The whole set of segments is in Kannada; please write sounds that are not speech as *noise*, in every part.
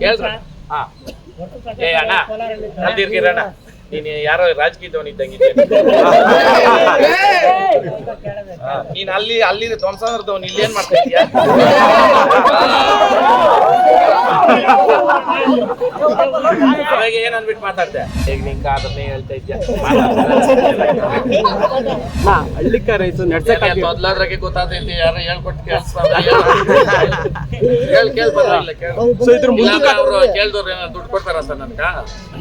ಕೇಳ್ರ. ಹಾ. ಏ ಅಣ್ಣ. ಅದಿರ್ಗಿರಣ್ಣ ನೀನ್ ಯಾರೋ ರಾಜಕೀಯದವನ್ ಇದ್ದಂಗಿದ್ದೆ ನೀನ್ ಅಲ್ಲಿ ಅಲ್ಲಿ ಧ್ವಂಸನದವನ್ ಇಲ್ಲಿ ಏನ್ ಮಾಡ್ತಾ ಇದೀಯ ಅವಾಗ ಏನ್ ಅನ್ಬಿಟ್ಟು ಮಾತಾಡ್ದೆ? ಈಗ ನಿನ್ ಕಾದನ್ನೇ ಹೇಳ್ತಾ ಇದ್ಯಾ? ಹಳ್ಳಿಕಾರ ಮೊದ್ಲಾದ್ರಾಗೆ ಗೊತ್ತಾಗ್ತೈತಿ ಯಾರೋ ಹೇಳ್ಕೊಟ್ಟು ಕೇಳಿಸ್ತಾರೆ *laughs* ಕೇಳ್ ಕೇಳ್ ಪರವಾಗಿಲ್ಲ ಕೇಳ್. ಸೊ ಇದ್ರ ಮುಂದಕ್ಕೆ ಅವ್ರು ಕೇಳ್ದವ್ರು ಏನಾದ್ರು ದುಡ್ಡು ಕೊಡ್ತಾರ ಸರ್ ನನ್ಗ?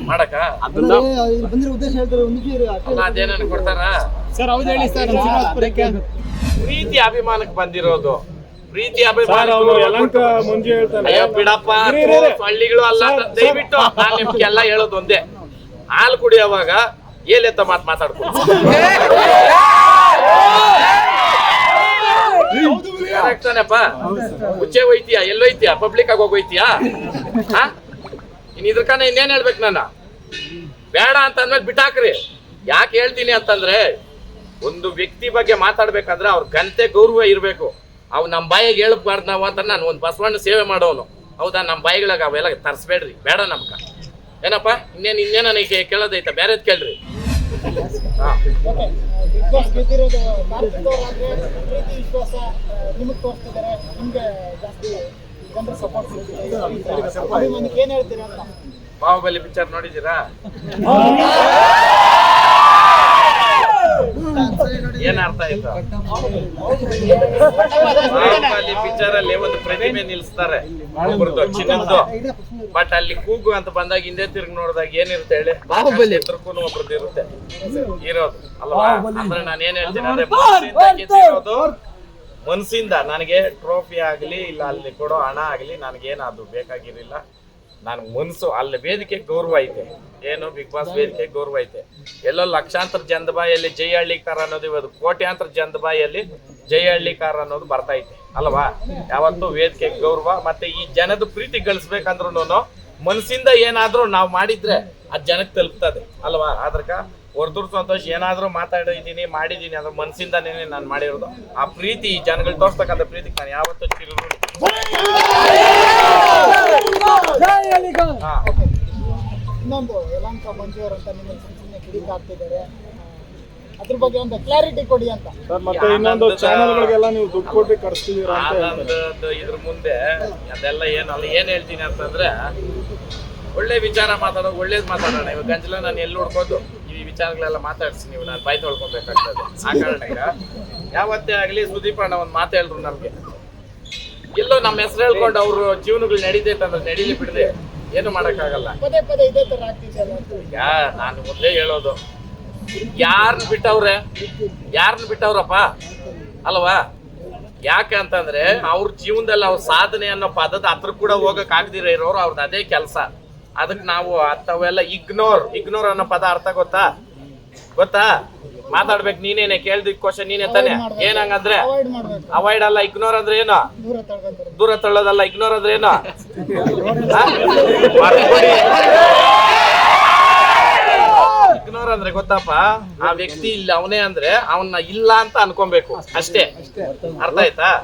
ಮಾಡಕ ಅದನ್ನ ಇಲ್ಲಿ ಬಂದಿರೋ ಉದ್ದೇಶ ಹೇಳ್ತಾರೆ ಒಂದು ಅಲ್ಲ ಅದೇನನ್ ಕೊಡ್ತಾರ? ಸರ್ ಹೌದು ಹೇಳಿ ಸರ್ ನಮ್ಮ ಶ್ರೀನಿವಾಸಪುರಕ್ಕೆ ಪ್ರೀತಿ ಅಭಿಮಾನಕ್ಕೆ ಬಂದಿರೋದು. ಪ್ರೀತಿ ಸರ್ ಅಭಿಮಾನ ಅಯ್ಯೋ ಬಿಡಪ್ಪ. ಹಳ್ಳಿಗಳು ಅಲ್ಲ ಅಂತ ದಯವಿಟ್ಟು ನಾನ್ ನಿಮ್ಗೆಲ್ಲ ಹೇಳೋದು ಒಂದೇ ಹಾಲು ಕುಡಿಯೋವಾಗ ಏಲೆತ್ತ ಮಾತು ಮಾತಾಡ್ಕೊಂಡು *laughs* ಕರೆಕ್ಟ್ ತಾನೆಪ್ಪ. ಮುಚ್ಚೆ ಹೋಯ್ತೀಯಾ? ಎಲ್ಲೋಯ್ತೀಯಾ? ಪಬ್ಲಿಕ್ ಆಗಿ ಹೋಗೋಯ್ತೀಯಾ ಹಾ? ಇನ್ ಇದ್ರಕನ ಇನ್ನೇನ್ ಹೇಳ್ಬೇಕು ನಾನು ಬೇಡ ಅಂತ ಅಂದ್ಮೇಲೆ ಬಿಟ್ಟಾಕ್ರಿ ಯಾಕೆ ಹೇಳ್ತೀನಿ ಅಂತಂದ್ರೆ ಒಂದು ವ್ಯಕ್ತಿ ಬಗ್ಗೆ ಮಾತಾಡ್ಬೇಕಂದ್ರೆ ಅವ್ರ ಘನತೆ ಗೌರವ ಇರಬೇಕು. ಅವ್ ನಮ್ಮ ಬಾಯಿಗೆ ಹೇಳ್ಬಾರ್ದು ನಾವು ಅಂತ ನಾನು ಒಂದು ಬಸವಣ್ಣ ಸೇವೆ ಮಾಡೋನು. ಹೌದಾ? ನಮ್ಮ ಬಾಯಿಗಳಾಗ ಅವೆಲ್ಲ ತರಿಸ್ಬೇಡ್ರಿ. ಬೇಡ ನಮ್ಗ. ಏನಪ್ಪ? ಇನ್ನೇನು ಇನ್ನೇನ ನನಗೆ ಕೇಳೋದೈತ? ಬೇರೆದ್ ಕೇಳ್ರಿ. ಹಾ. ಬಿಗ್ ಬಾಸ್ ಗೆದ್ದಿರೋದು ಕಾರ್ತಿಕ್ ಅವ್ರಾದ್ರೆ ಪ್ರೀತಿ ವಿಶ್ವಾಸ ನಿಮಗೆ ತೋರಿಸ್ತಿದ್ದಾರೆ. ನಿಮಗೆ ಜಾಸ್ತಿ ಜನರ ಸಪೋರ್ಟ್ ಸಿಗ್ತಿದೆ ಅಭಿಮಾನಕ್ಕೆ ಏನ್ ಹೇಳ್ತೀರಾ ಅಂತ? ಬಾಹುಬಲಿ ಪಿಕ್ಚರ್ ನೋಡಿದ್ದೀರಾ? ಏನ್ ಅರ್ಥ ಆಯ್ತು? ಪಿಕ್ಚರ್ ಅಲ್ಲಿ ಒಂದು ಪ್ರತಿಮೆ ನಿಲ್ಸ್ತಾರೆ. ಚಿನ್ನದ್ದು. ಬಟ್ ಅಲ್ಲಿ ಕೂಗು ಅಂತ ಬಂದಾಗ ಹಿಂದೆ ತಿರ್ಗಿ ನೋಡಿದಾಗ ಏನಿರುತ್ತೆ ಹೇಳಿ? ಬಾಹುಬಲಿ. ಎತ್ತರಕ್ಕೂ ಒಬ್ರದ್ದು ಇರುತ್ತೆ. ಇರೋದು. ಅಲ್ವಾ? ಅಂದ್ರೆ ನಾನು ಏನ್ ಹೇಳ್ತೀನಿ ಅಂದ್ರೆ ಮನ್ಸಿಂದ ಗೆದ್ದಿರೋದು ಮನ್ಸಿಂದ ನನಗೆ ಟ್ರೋಫಿ ಆಗಲಿ ಇಲ್ಲ ಅಲ್ಲಿ ಕೊಡೋ ಹಣ ಆಗಲಿ ನನಗೇನು ಅದು ಬೇಕಾಗಿರಲಿಲ್ಲ. ನಾನು ಮನಸ್ಸು ಅಲ್ಲಿ ವೇದಿಕೆ ಗೌರವ ಐತೆ. ಏನು ಬಿಗ್ ಬಾಸ್ ವೇದಿಕೆ ಗೌರವ ಐತೆ. ಎಲ್ಲೋ ಲಕ್ಷಾಂತರ ಜನದ ಬಾಯಲ್ಲಿ ಜೈ ಹಳ್ಳಿಕಾರ ಅನ್ನೋದು ಇವತ್ತು ಕೋಟ್ಯಾಂತರ ಜನದ ಬಾಯಲ್ಲಿ ಜೈ ಹಳ್ಳಿಕಾರ ಅನ್ನೋದು ಬರ್ತಾ ಐತೆ. ಅಲ್ವಾ? ಯಾವತ್ತೂ ವೇದಿಕೆ ಗೌರವ ಮತ್ತೆ ಈ ಜನದ ಪ್ರೀತಿ ಗಳಿಸ್ಬೇಕಂದ್ರೂ ಮನಸ್ಸಿಂದ ಏನಾದರೂ ನಾವು ಮಾಡಿದ್ರೆ ಆ ಜನಕ್ಕೆ ತಲುಪ್ತದೆ. ಅಲ್ವಾ? ಅದ್ರಕ ಹೊರದೂರ್ ಸಂತೋಷ್, ಏನಾದ್ರೂ ಮಾತಾಡಿದೀನಿ, ಮಾಡಿದೀನಿ ಅಂದ್ರೆ ಮನಸ್ಸಿಂದನೇ ನಾನು ಮಾಡಿರೋದು. ಆ ಪ್ರೀತಿ ಜನಗಳು ತೋರ್ಸ್ತಕ್ಕಂಥ ಪ್ರೀತಿಗೆ ನಾನು ಯಾವತ್ತೂ ಹಾ ಇನ್ನೊಂದು ಯಲಾಂಕ ಮಂಜು ಅವರು ಅಂತ ನಿಮ್ಮ ಸುಮ್ಮನೆ ಕಿಡಿಕ್ ಆಗ್ತಿದ್ದಾರೆ ಅದ್ರ ಬಗ್ಗೆ ಒಂದು ಕ್ಲಾರಿಟಿ ಕೊಡಿ ಅಂತ. ಸರ್ ಮತ್ತೆ ಇನ್ನೊಂದು ಚಾನೆಲ್ಗಳಿಗೆಲ್ಲ ನೀವು ದುಡ್ಡು ಕೊಟ್ಟು ಕಳಿಸ್ತಿದೀರಾ ಅಂತ ಹೇಳ್ತಾರೆ. ಇದ್ರ ಮುಂದೆ ಅದೆಲ್ಲ ಏನು ಅಲ್ಲ ಏನ್ ಹೇಳ್ತೀನಿ ಅಂತಂದ್ರೆ ಒಳ್ಳೆ ವಿಚಾರ ಮಾತಾಡೋ ಒಳ್ಳೇದ್ ಮಾತಾಡೋಣ. ಇವಾಗ ಗಂಜಲ ನಾನು ಎಲ್ಲಿ ಹುಡ್ಕೋದು ಈ ವಿಚಾರಗಳೆಲ್ಲ ಮಾತಾಡ್ಸಿ ನೀವು ನಾನು ಬಾಯ್ ತೊಳ್ಕೊಬೇಕಾಗ್ತದೆ. ಆ ಕಾರಣಕ್ಕೆ ಯಾವತ್ತೇ ಆಗ್ಲಿ ಸುದೀಪ್ ಅಣ್ಣ ಒಂದು ಮಾತು ಹೇಳಿದ್ರು ನಮಗೆ. ಎಲ್ಲೋ ನಮ್ಮ ಹೆಸರು ಹೇಳ್ಕೊಂಡು ಅವ್ರ ಜೀವನಗಳು ನಡೀತೈತೆ ಅಂದ್ರೆ ನಡೀಲಿ ಬಿಡದೆ ಏನು ಮಾಡೋಕ್ಕಾಗಲ್ಲ. ಪದೇ ಪದೇ ಇದೇ ತರ ಆಗ್ತಿದೆಯಲ್ಲ ಅಂತ ಈಗ ನಾನು ಮೊದಲೇ ಹೇಳೋದು. ಯಾರನ್ನ ಬಿಟ್ಟವ್ರೆ? ಯಾರನ್ನ ಬಿಟ್ಟವ್ರಪ್ಪ? ಅಲ್ವಾ? ಯಾಕೆ ಅಂತಂದ್ರೆ ಅವ್ರ ಜೀವನದಲ್ಲಿ ಅವ್ರ ಸಾಧನೆ ಅನ್ನೋ ಪದದ ಹತ್ರ ಕೂಡ ಹೋಗಕ್ ಆಗದಿರ ಇರೋರು ಅವ್ರದ್ದು ಅದೇ ಕೆಲಸ. ಅದಕ್ಕೆ ನಾವು ಅಂಥವೆಲ್ಲ ಇಗ್ನೋರ್ ಇಗ್ನೋರ್ ಅನ್ನೋ ಪದ ಅರ್ಥ ಗೊತ್ತಾ? ಗೊತ್ತಾ? ಮಾತಾಡ್ಬೇಕು ನೀನೇನೆ ಕೇಳ್ದ ಕ್ವಶನ್ ನೀನೇ ತಾನೆ. ಏನಂಗಂದ್ರೆ ಅವಾಯ್ಡ್ ಅಲ್ಲ ಇಗ್ನೋರ್ ಅಂದ್ರೆ ಏನು? ದೂರ ತಳ್ಳೋದಲ್ಲ ಇಗ್ನೋರ್ ಅಂದ್ರೆ ಏನು. *laughs* ಇಗ್ನೋರ್ ಅಂದ್ರೆ ಗೊತ್ತಪ್ಪ ಆ ವ್ಯಕ್ತಿ ಇಲ್ಲ ಅವನೇ ಅಂದ್ರೆ ಅವನ್ನ ಇಲ್ಲ ಅಂತ ಅನ್ಕೊಬೇಕು. ಅಷ್ಟೇ. ಅರ್ಥ ಆಯ್ತಾ?